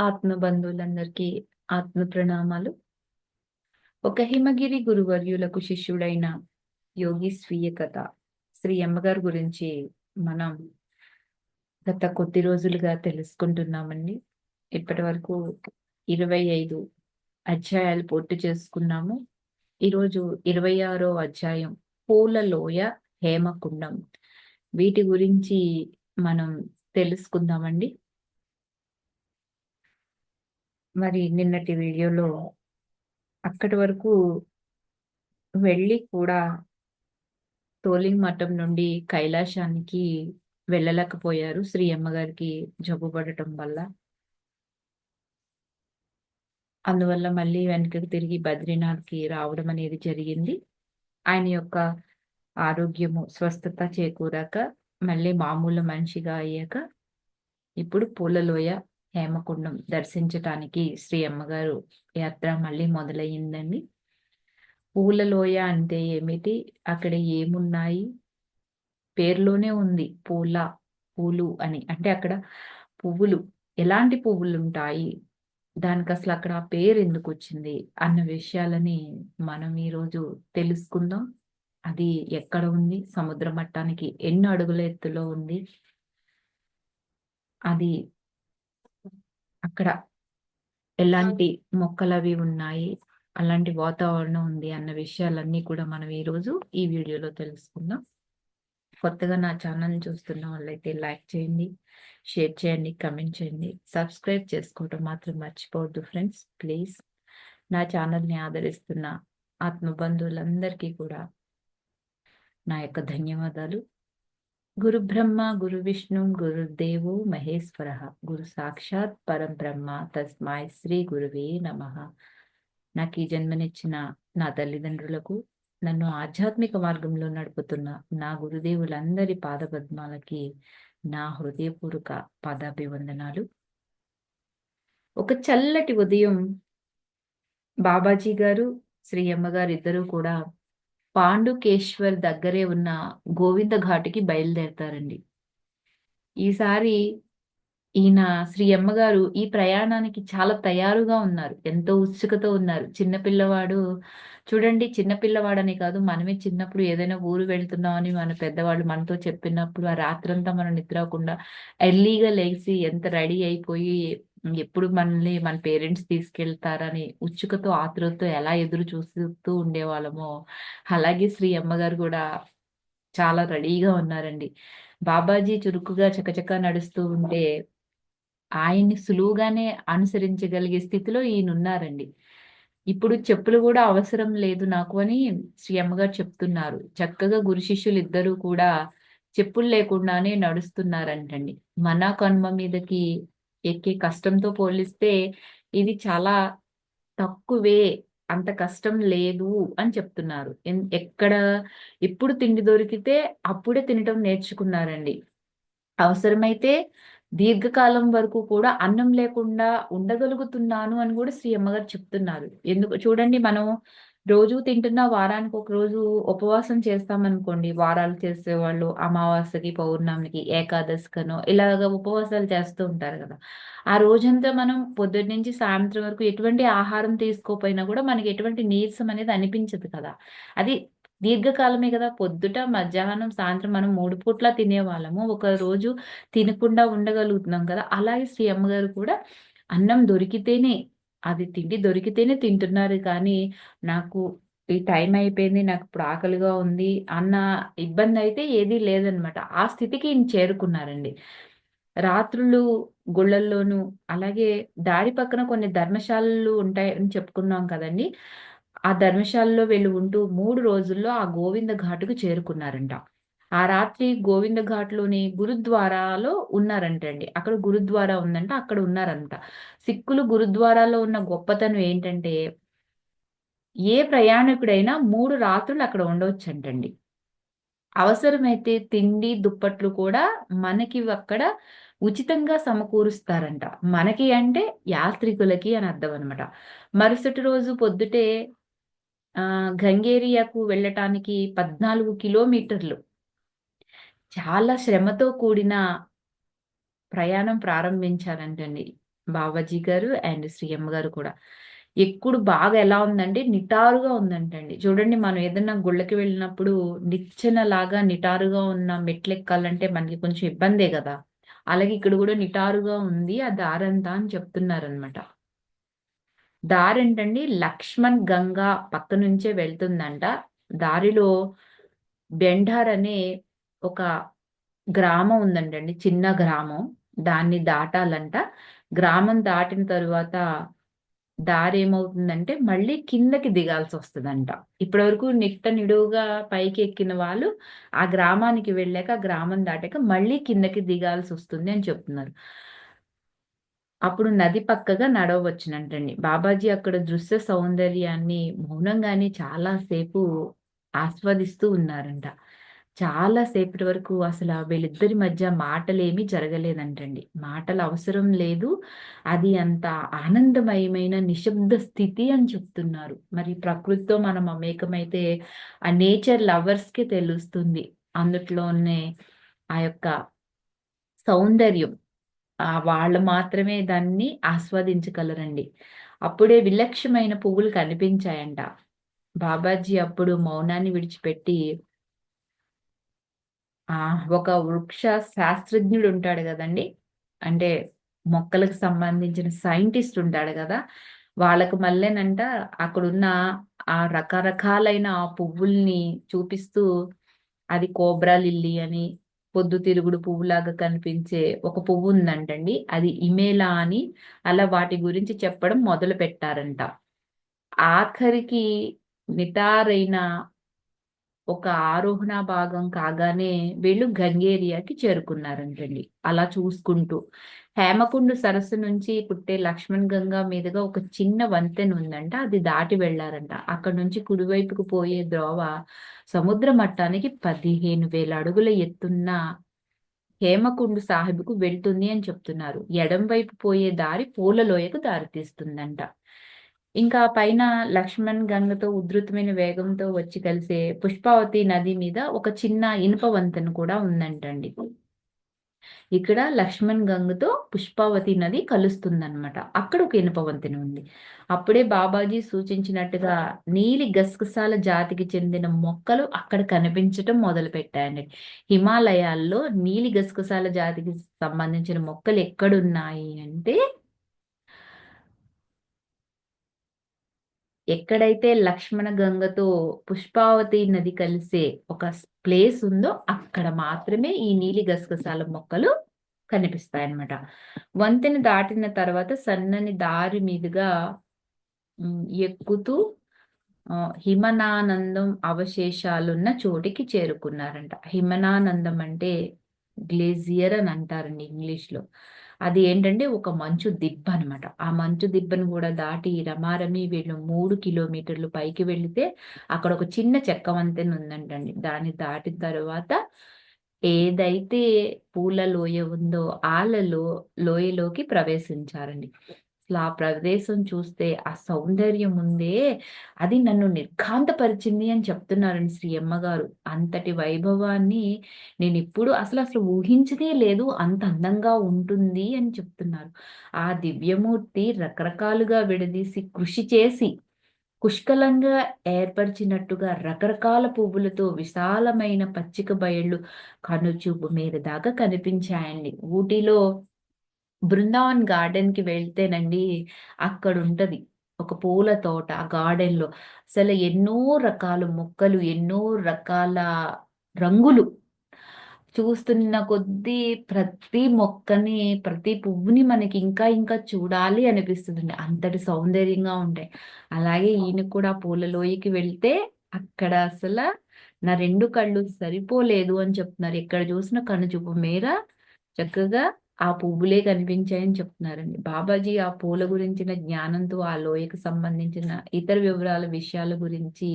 ఆత్మ బంధువులందరికీ ఆత్మ ప్రణామాలు. ఒక హిమగిరి గురువర్యులకు శిష్యుడైన యోగి స్వీయ కథ. శ్రీ అమ్మగారి గురించి మనం గత కొద్ది రోజులుగా తెలుసుకుంటున్నామండి. ఇప్పటి వరకు ఇరవై ఐదు అధ్యాయాలు పూర్తి చేసుకున్నాము. ఈరోజు ఇరవై ఆరో అధ్యాయం పూల లోయ హేమకుండం. వీటి గురించి మనం తెలుసుకుందామండి. మరి నిన్నటి వీడియోలో అక్కడి వరకు వెళ్ళి కూడా తోలింగ్ మఠం నుండి కైలాసానికి వెళ్ళలేకపోయారు శ్రీ అమ్మగారికి జబ్బు పడటం వల్ల. అందువల్ల మళ్ళీ వెనకకి తిరిగి బద్రీనాథ్కి రావడం అనేది జరిగింది. ఆయన యొక్క ఆరోగ్యము స్వస్థత చేకూరాక మళ్ళీ మామూలు మనిషిగా అయ్యాక ఇప్పుడు పూలలోయ హేమకుండం దర్శించటానికి శ్రీ అమ్మగారు యాత్ర మళ్ళీ మొదలయ్యిందండి. పూలలోయ అంటే ఏమిటి? అక్కడ ఏమున్నాయి? పేర్లోనే ఉంది పూల పూలు అని. అంటే అక్కడ పువ్వులు ఎలాంటి పువ్వులు ఉంటాయి దానికి అసలు అక్కడ ఆ పేరు ఎందుకు వచ్చింది అన్న విషయాలని మనం ఈరోజు తెలుసుకుందాం. అది ఎక్కడ ఉంది? సముద్ర మట్టానికి ఎన్ని అడుగుల ఎత్తులో ఉంది? అది అక్కడ ఎలాంటి మొక్కలు అవి ఉన్నాయి అలాంటి వాతావరణం ఉంది అన్న విషయాలన్నీ కూడా మనం ఈరోజు ఈ వీడియోలో తెలుసుకుందాం. కొత్తగా నా ఛానల్ చూస్తున్న వాళ్ళైతే లైక్ చేయండి షేర్ చేయండి కమెంట్ చేయండి. సబ్స్క్రైబ్ చేసుకోవటం మాత్రం మర్చిపోవద్దు ఫ్రెండ్స్ ప్లీజ్. నా ఛానల్ని ఆదరిస్తున్న ఆత్మబంధువులందరికీ కూడా నా యొక్క ధన్యవాదాలు. గురు బ్రహ్మ గురు విష్ణు గురుదేవు మహేశ్వర. గురు సాక్షాత్ పరం బ్రహ్మ తస్మాయ్ శ్రీ గురువే నమ. నాకు ఈ జన్మనిచ్చిన నా తల్లిదండ్రులకు నన్ను ఆధ్యాత్మిక మార్గంలో నడుపుతున్న నా గురుదేవులందరి పాదపద్మాలకి నా హృదయపూర్వక పాదాభివందనాలు. ఒక చల్లటి ఉదయం బాబాజీ గారు శ్రీ అమ్మగారు ఇద్దరూ కూడా పాండుకేశ్వర్ దగ్గరే ఉన్న గోవింద ఘాటుకి బయలుదేరతారండి. ఈసారి ఈయన శ్రీ అమ్మగారు ఈ ప్రయాణానికి చాలా తయారుగా ఉన్నారు. ఎంతో ఉత్సుకతో ఉన్నారు. చిన్నపిల్లవాడు చూడండి చిన్నపిల్లవాడని కాదు మనమే చిన్నప్పుడు ఏదైనా ఊరు వెళ్తున్నామని మన పెద్దవాళ్ళు మనతో చెప్పినప్పుడు ఆ రాత్రంతా మనం నిద్రకుండా ఎర్లీగా లేచి ఎంత రెడీ అయిపోయి ఎప్పుడు మనల్ని మన పేరెంట్స్ తీసుకెళ్తారని ఉచ్చుకతో ఆతృతతో ఎలా ఎదురు చూస్తూ ఉండేవాళ్ళమో. అలాగే శ్రీ అమ్మగారు కూడా చాలా రెడీగా ఉన్నారండి. బాబాజీ చురుకుగా చకచక నడుస్తూ ఉంటే ఆయన్ని సులువుగానే అనుసరించగలిగే స్థితిలో ఈయన ఉన్నారండి ఇప్పుడు చెప్పులు కూడా అవసరం లేదు నాకు అని శ్రీ అమ్మగారు చెప్తున్నారు. చక్కగా గురు శిష్యులు ఇద్దరు కూడా చెప్పులు లేకుండానే నడుస్తున్నారంటండి. మన కన్మ మీదకి ఎక్కే కష్టంతో పోలిస్తే ఇది చాలా తక్కువే అంత కష్టం లేదు అని చెప్తున్నారు. ఎక్కడ ఎప్పుడు తిండి దొరికితే అప్పుడే తినటం నేర్చుకున్నారండి. అవసరమైతే దీర్ఘకాలం వరకు కూడా అన్నం లేకుండా ఉండగలుగుతున్నాను అని కూడా శ్రీ అమ్మగారు చెప్తున్నారు. ఎందుకు చూడండి మనం రోజు తింటున్న వారానికి ఒక రోజు ఉపవాసం చేస్తామనుకోండి. వారాలు చేసేవాళ్ళు అమావాస్యకి పౌర్ణమికి ఏకాదశికనో ఇలాగ ఉపవాసాలు చేస్తూ ఉంటారు కదా. ఆ రోజంతా మనం పొద్దున్న నుంచి సాయంత్రం వరకు ఎటువంటి ఆహారం తీసుకోపోయినా కూడా మనకి ఎటువంటి నీరసం అనేది అనిపించదు కదా. అది దీర్ఘకాలమే కదా. పొద్దుట మధ్యాహ్నం సాయంత్రం మనం మూడు పూట్ల తినేవాళ్ళము. ఒక రోజు తినకుండా ఉండగలుగుతున్నాం కదా. అలాగే శ్రీ అమ్మగారు కూడా అన్నం దొరికితేనే అది తిండి దొరికితేనే తింటున్నారు కానీ నాకు ఈ టైం అయిపోయింది నాకు ఇప్పుడు ఆకలిగా ఉంది అన్న ఇబ్బంది అయితే ఏదీ లేదనమాట ఆ స్థితికి ఈయన చేరుకున్నారండి. రాత్రులు గుళ్ళల్లోనూ అలాగే దారి పక్కన కొన్ని ధర్మశాలలు ఉంటాయని చెప్పుకున్నాం కదండి. ఆ ధర్మశాలలో వెళ్ళి ఉంటూ మూడు రోజుల్లో ఆ గోవింద ఘాటుకు చేరుకున్నారంట. ఆ రాత్రి గోవింద ఘాట్లోని గురుద్వారాలో ఉన్నారంటండి. అక్కడ గురుద్వారా ఉందంట అక్కడ ఉన్నారంట. సిక్కులు గురుద్వారాలో ఉన్న గొప్పతనం ఏంటంటే ఏ ప్రయాణికుడైనా మూడు రాత్రులు అక్కడ ఉండవచ్చంటండి. అవసరమైతే తిండి దుప్పట్లు కూడా మనకి అక్కడ ఉచితంగా సమకూరుస్తారంట. మనకి అంటే యాత్రికులకి అని అర్థం అనమాట మరుసటి రోజు పొద్దుటే గంగేరియాకు వెళ్ళటానికి పద్నాలుగు కిలోమీటర్లు చాలా శ్రమతో కూడిన ప్రయాణం ప్రారంభించారంటండి బాబాజీ గారు అండ్ శ్రీయమ్మ గారు కూడా. ఎక్కుడు బాగా ఎలా ఉందంటే నిటారుగా ఉందంటండి. చూడండి మనం ఏదైనా గుళ్ళకి వెళ్ళినప్పుడు నిచ్చెన లాగా నిటారుగా ఉన్న మెట్లు ఎక్కాలంటే మనకి కొంచెం ఇబ్బందే కదా. అలాగే ఇక్కడ కూడా నిటారుగా ఉంది ఆ దారంతా అని చెప్తున్నారనమాట దారి ఏంటండి? లక్ష్మణ్ గంగా పక్క నుంచే వెళ్తుందంట. దారిలో బెండార్ అనే ఒక గ్రామం ఉందంటండి చిన్న గ్రామం. దాన్ని దాటాలంట. గ్రామం దాటిన తరువాత దారి ఏమవుతుందంటే మళ్ళీ కిందకి దిగాల్సి వస్తుందంట ఇప్పటి వరకు నిట్ట నిడువుగా పైకి ఎక్కిన వాళ్ళు ఆ గ్రామానికి వెళ్ళాక గ్రామం దాటాక మళ్ళీ కిందకి దిగాల్సి వస్తుంది అని చెప్తున్నారు. అప్పుడు నది పక్కగా నడవచ్చునంటండి బాబాజీ అక్కడ దృశ్య సౌందర్యాన్ని మౌనంగానే చాలాసేపు ఆస్వాదిస్తూ ఉన్నారంట. చాలా సేపటి వరకు అసలు వీళ్ళిద్దరి మధ్య మాటలేమి జరగలేదంటండి. మాటలు అవసరం లేదు. అది అంత ఆనందమయమైన నిశ్శబ్ద స్థితి అని చెప్తున్నారు. మరి ప్రకృతితో మనం అమేకమైతే ఆ నేచర్ లవర్స్కి తెలుస్తుంది. అందుట్లోనే ఆ యొక్క సౌందర్యం ఆ వాళ్ళు మాత్రమే దాన్ని ఆస్వాదించగలరండి. అప్పుడే విలక్షణమైన పువ్వులు కనిపించాయంట. బాబాజీ అప్పుడు మౌనాన్ని విడిచిపెట్టి ఒక వృక్ష శాస్త్రజ్ఞుడు ఉంటాడు కదండి. అంటే మొక్కలకు సంబంధించిన సైంటిస్ట్ ఉంటాడు కదా. వాళ్ళకు మళ్ళేనంట అక్కడున్న ఆ రకరకాలైన ఆ పువ్వుల్ని చూపిస్తూ అది కోబ్రా లిల్లీ అని పొద్దు తిరుగుడు పువ్వులాగా కనిపించే ఒక పువ్వు ఉందంటండి. అది ఇమేలా అని అలా వాటి గురించి చెప్పడం మొదలు పెట్టారంట ఆఖరికి నిటారైన ఒక ఆరోహణ భాగం కాగానే వీళ్ళు గంగేరియాకి చేరుకున్నారంటండి అలా చూసుకుంటూ. హేమకుండు సరస్సు నుంచి పుట్టే లక్ష్మణ్ గంగా మీదుగా ఒక చిన్న వంతెన ఉందంట. అది దాటి వెళ్ళారంట అక్కడ నుంచి కుడివైపుకు పోయే ద్రోవ సముద్ర మట్టానికి పదిహేను వేల అడుగుల ఎత్తున్న హేమకుండు సాహిబ్కు వెళ్తుంది అని చెప్తున్నారు. ఎడం వైపు పోయే దారి పూలలోయకు దారితీస్తుందంట. ఇంకా పైన లక్ష్మణ్ గంగతో ఉధృతమైన వేగంతో వచ్చి కలిసే పుష్పావతి నది మీద ఒక చిన్న ఇనుప వంతెన కూడా ఉందంటండి. ఇక్కడ లక్ష్మణ్ గంగతో పుష్పావతి నది కలుస్తుందన్నమాట. అక్కడ ఒక ఇనుప వంతెన ఉంది. అప్పుడే బాబాజీ సూచించినట్టుగా నీలి గసగసాల జాతికి చెందిన మొక్కలు అక్కడ కనిపించటం మొదలు పెట్టాయండి హిమాలయాల్లో నీలి గసగసాల జాతికి సంబంధించిన మొక్కలు ఎక్కడున్నాయి అంటే ఎక్కడైతే లక్ష్మణ గంగతో పుష్పావతి నది కలిసే ఒక ప్లేస్ ఉందో అక్కడ మాత్రమే ఈ నీలి గసగసాల మొక్కలు కనిపిస్తాయి అన్నమాట వంతెన దాటిన తర్వాత సన్నని దారి మీదుగా ఎక్కుతూ హిమనానందం అవశేషాలున్న చోటికి చేరుకున్నారంట. హిమనానందం అంటే గ్లేజియర్ అని అంటారండి ఇంగ్లీష్లో. అది ఏంటంటే ఒక మంచు దిబ్బ అనమాట ఆ మంచు దిబ్బను కూడా దాటి రమారమి వీళ్ళు మూడు కిలోమీటర్లు పైకి వెళితే అక్కడ ఒక చిన్న చెక్క వంతెన ఉందంటండి. దాన్ని దాటిన తర్వాత ఏదైతే పూల లోయ ఉందో ఆలలో లోయలోకి ప్రవేశించారండి. అసలు ఆ ప్రదేశం చూస్తే ఆ సౌందర్యం ఉందే అది నన్ను నిర్ఘాంతపరిచింది అని చెప్తున్నారండి శ్రీ అమ్మగారు. అంతటి వైభవాన్ని నేను ఇప్పుడు అసలు అసలు ఊహించదే లేదు. అంత అందంగా ఉంటుంది అని చెప్తున్నారు. ఆ దివ్యమూర్తి రకరకాలుగా విడదీసి కృషి చేసి పుష్కలంగా ఏర్పరిచినట్టుగా రకరకాల పువ్వులతో విశాలమైన పచ్చిక బయళ్ళు కనుచూపు మీద దాకా కనిపించాయండి. ఊటీలో బృందావన్ గార్డెన్కి వెళ్తేనండి అక్కడ ఉంటది ఒక పూల తోట ఆ గార్డెన్లో అసలు ఎన్నో రకాల మొక్కలు ఎన్నో రకాల రంగులు. చూస్తున్న కొద్దీ ప్రతి మొక్కని ప్రతి పువ్వుని మనకి ఇంకా ఇంకా చూడాలి అనిపిస్తుంది అంతటి సౌందర్యంగా ఉంటాయి. అలాగే ఈయన కూడా పూల లోయకి వెళ్తే అక్కడ అసలు నా రెండు కళ్ళు సరిపోలేదు అని చెప్తున్నారు. ఎక్కడ చూసిన కనుచూపు మేర చక్కగా ఆ పువ్వులే కనిపించాయని చెప్తున్నారండి. బాబాజీ ఆ పూల గురించిన జ్ఞానంతో ఆ లోయకు సంబంధించిన ఇతర వివరాల విషయాల గురించి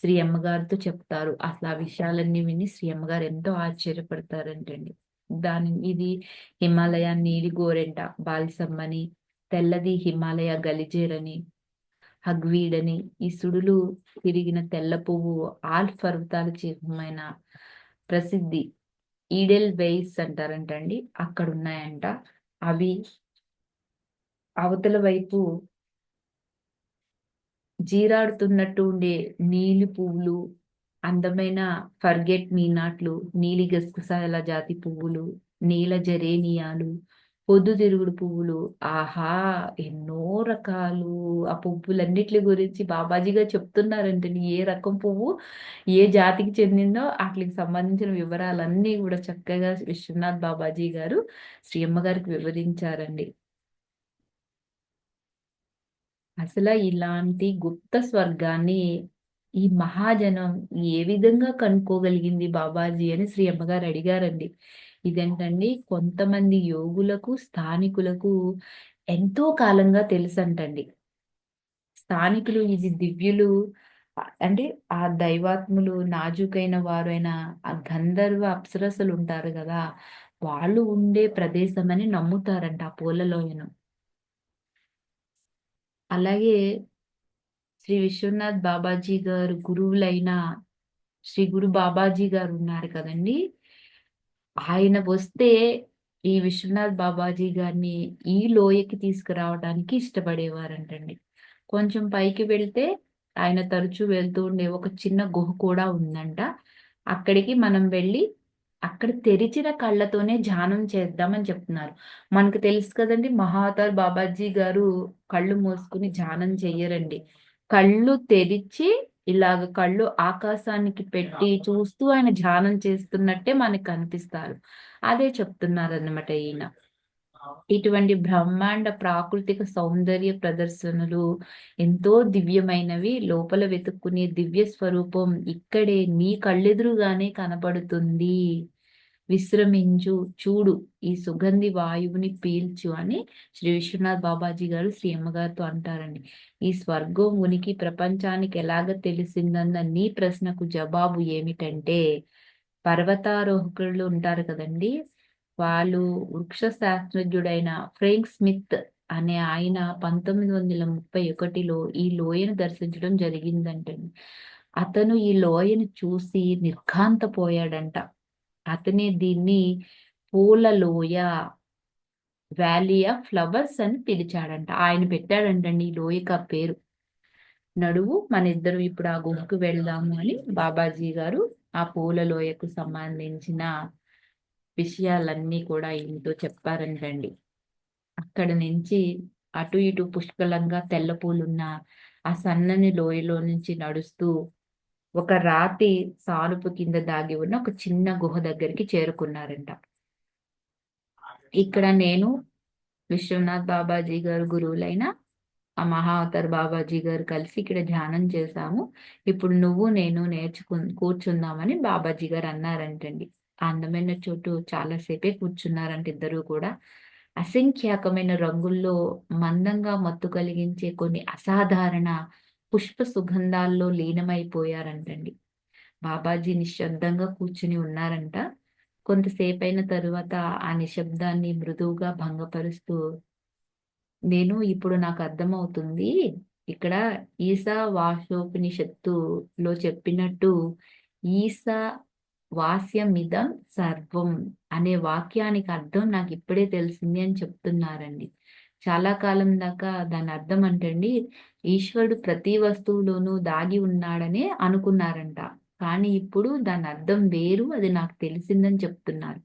శ్రీ అమ్మగారితో చెప్తారు. అసలు ఆ విషయాలన్నీ విని శ్రీ అమ్మగారు ఎంతో ఆశ్చర్యపడతారంటండి. దాని ఇది హిమాలయ నీలి గోరెంట బాలిసమ్మని తెల్లది హిమాలయ గలిజేరని హగ్వీడని ఈ సుడులు తిరిగిన తెల్ల పువ్వు ఆల్ పర్వతాల చిహ్నమైన ప్రసిద్ధి. ఈడెల్ వెయిస్ అంటారంటండి. అక్కడ ఉన్నాయంట అవి అవతల వైపు జీరాడుతున్నట్టు ఉండే నీలి పువ్వులు అందమైన ఫర్గెట్ మీ నాట్లు నీలి గసగసాల జాతి పువ్వులు నీల జరేనియాలు పొద్దుతిరుగుడు పువ్వులు. ఆహా! ఎన్నో రకాలు. ఆ పువ్వులన్నిటి గురించి బాబాజీ గారు చెప్తున్నారంటే ఏ రకం పువ్వు ఏ జాతికి చెందిందో వాటికి సంబంధించిన వివరాలన్నీ కూడా చక్కగా విశ్వనాథ్ బాబాజీ గారు శ్రీ అమ్మగారికి వివరించారండి. అసలు ఇలాంటి గుప్త స్వర్గాన్ని ఈ మహాజనం ఏ విధంగా కనుక్కోగలిగింది బాబాజీ అని శ్రీ అమ్మగారు అడిగారండి. ఇదేంటండి? కొంతమంది యోగులకు స్థానికులకు ఎంతో కాలంగా తెలుసంటండి. స్థానికులు ఇది దివ్యులు అంటే ఆ దైవాత్ములు నాజుకైన వారైన ఆ గంధర్వ అప్సరసలు ఉంటారు కదా వాళ్ళు ఉండే ప్రదేశం అని నమ్ముతారంట ఆ పూలలోయను. అలాగే శ్రీ విశ్వనాథ్ బాబాజీ గారు గురువులైన శ్రీ గురు బాబాజీ గారు ఉన్నారు కదండి. ఆయన వస్తే ఈ విశ్వనాథ్ బాబాజీ గారిని ఈ లోయకి తీసుకురావడానికి ఇష్టపడేవారంటండి. కొంచెం పైకి వెళ్తే ఆయన తరచూ వెళ్తూ ఉండే ఒక చిన్న గుహ కూడా ఉందంట. అక్కడికి మనం వెళ్ళి అక్కడ తెరిచిన కళ్ళతోనే ధ్యానం చేద్దామని చెప్తున్నారు. మనకు తెలుసు కదండి మహావతార్ బాబాజీ గారు కళ్ళు మూసుకుని ధ్యానం చెయ్యరండి. కళ్ళు తెరిచి ఇలాగ కళ్ళు ఆకాశానికి పెట్టి చూస్తూ ఆయన ధ్యానం చేస్తున్నట్టే మనకి కనిపిస్తారు అదే చెప్తున్నారు అన్నమాట ఈయన. ఇటువంటి బ్రహ్మాండ ప్రాకృతిక సౌందర్య ప్రదర్శనలు ఎంతో దివ్యమైనవి. లోపల వెతుక్కునే దివ్య స్వరూపం ఇక్కడే నీ కళ్ళెదురుగానే కనబడుతుంది. విశ్రమించు చూడు ఈ సుగంధి వాయువుని పీల్చు అని శ్రీ విశ్వనాథ్ బాబాజీ గారు శ్రీ అమ్మగారితో అంటారండి. ఈ స్వర్గం ఉనికి ప్రపంచానికి ఎలాగ తెలిసిందన్న నీ ప్రశ్నకు జవాబు ఏమిటంటే పర్వతారోహకులు ఉంటారు కదండి. వాళ్ళు వృక్ష శాస్త్రజ్ఞుడైన ఫ్రేంక్ స్మిత్ అనే ఆయన పంతొమ్మిది వందల ముప్పై ఒకటిలో ఈ లోయను దర్శించడం జరిగిందంటండి. అతను ఈ లోయను చూసి నిర్ఘాంతపోయాడంట. అతనే దీన్ని పూల లోయ వ్యాలీ ఆఫ్ ఫ్లవర్స్ అని పిలిచాడంట. ఆయన పెట్టాడంటండి ఈ లోయక పేరు. నడువు మన ఇద్దరు ఇప్పుడు ఆ గుహకు వెళ్దాము అని బాబాజీ గారు ఆ పూల లోయకు సంబంధించిన విషయాలన్నీ కూడా ఈయనతో చెప్పారంటండి. అక్కడ నుంచి అటు ఇటు పుష్కలంగా తెల్ల పూలున్న ఆ సన్నని లోయలో నుంచి నడుస్తూ ఒక రాతి సానుపు కింద దాగి ఉన్న ఒక చిన్న గుహ దగ్గరికి చేరుకున్నారంట. ఇక్కడ నేను విశ్వనాథ్ బాబాజీ గారు గురువులైన ఆ మహావతార్ బాబాజీ గారు కలిసి ఇక్కడ ధ్యానం చేశాము. ఇప్పుడు నువ్వు నేను నేర్చుకు కూర్చుందామని బాబాజీ గారు అన్నారంటండి. అందమైన చోటు చాలాసేపే కూర్చున్నారంట ఇద్దరు కూడా. అసంఖ్యాకమైన రంగుల్లో మందంగా మత్తు కలిగించే కొన్ని అసాధారణ పుష్ప సుగంధాల్లో లీనమైపోయారంటండి. బాబాజీ నిశ్శబ్దంగా కూర్చుని ఉన్నారంట. కొంతసేపు అయిన తరువాత ఆ నిశ్శబ్దాన్ని మృదువుగా భంగపరుస్తూ నేను ఇప్పుడు నాకు అర్థమవుతుంది. ఇక్కడ ఈసా వాషోపనిషత్తులో చెప్పినట్టు ఈసా వాస్యమిదం సర్వం అనే వాక్యానికి అర్థం నాకు ఇప్పుడే తెలిసింది అని చెప్తున్నారండి. చాలా కాలం దాకా దాని అర్థం అంటండి ఈశ్వరుడు ప్రతి వస్తువులోనూ దాగి ఉన్నాడనే అనుకున్నారంట. కానీ ఇప్పుడు దాని అర్థం వేరు అది నాకు తెలిసిందని చెప్తున్నారు.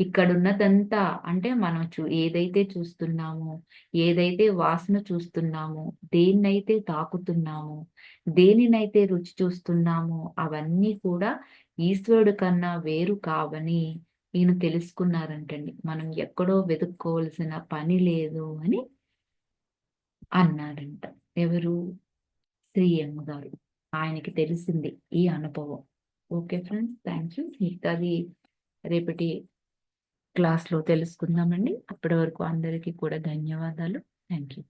ఇక్కడున్నదంతా అంటే మనం చూ ఏదైతే చూస్తున్నామో ఏదైతే వాసన చూస్తున్నామో దేన్నైతే తాకుతున్నామో దేనినైతే రుచి చూస్తున్నామో అవన్నీ కూడా ఈశ్వరుడు కన్నా వేరు కావని ఈయన తెలుసుకున్నారంటండి. మనం ఎక్కడో వెతుక్కోవలసిన పని లేదు అని అన్నారంట ఎవరు? శ్రీయమ్మ గారు ఆయనకి తెలిసింది ఈ అనుభవం. Okay friends thank you. మిగతాది రేపటి క్లాస్లో తెలుసుకుందామండి. అప్పటి వరకు అందరికీ కూడా ధన్యవాదాలు. Thank you.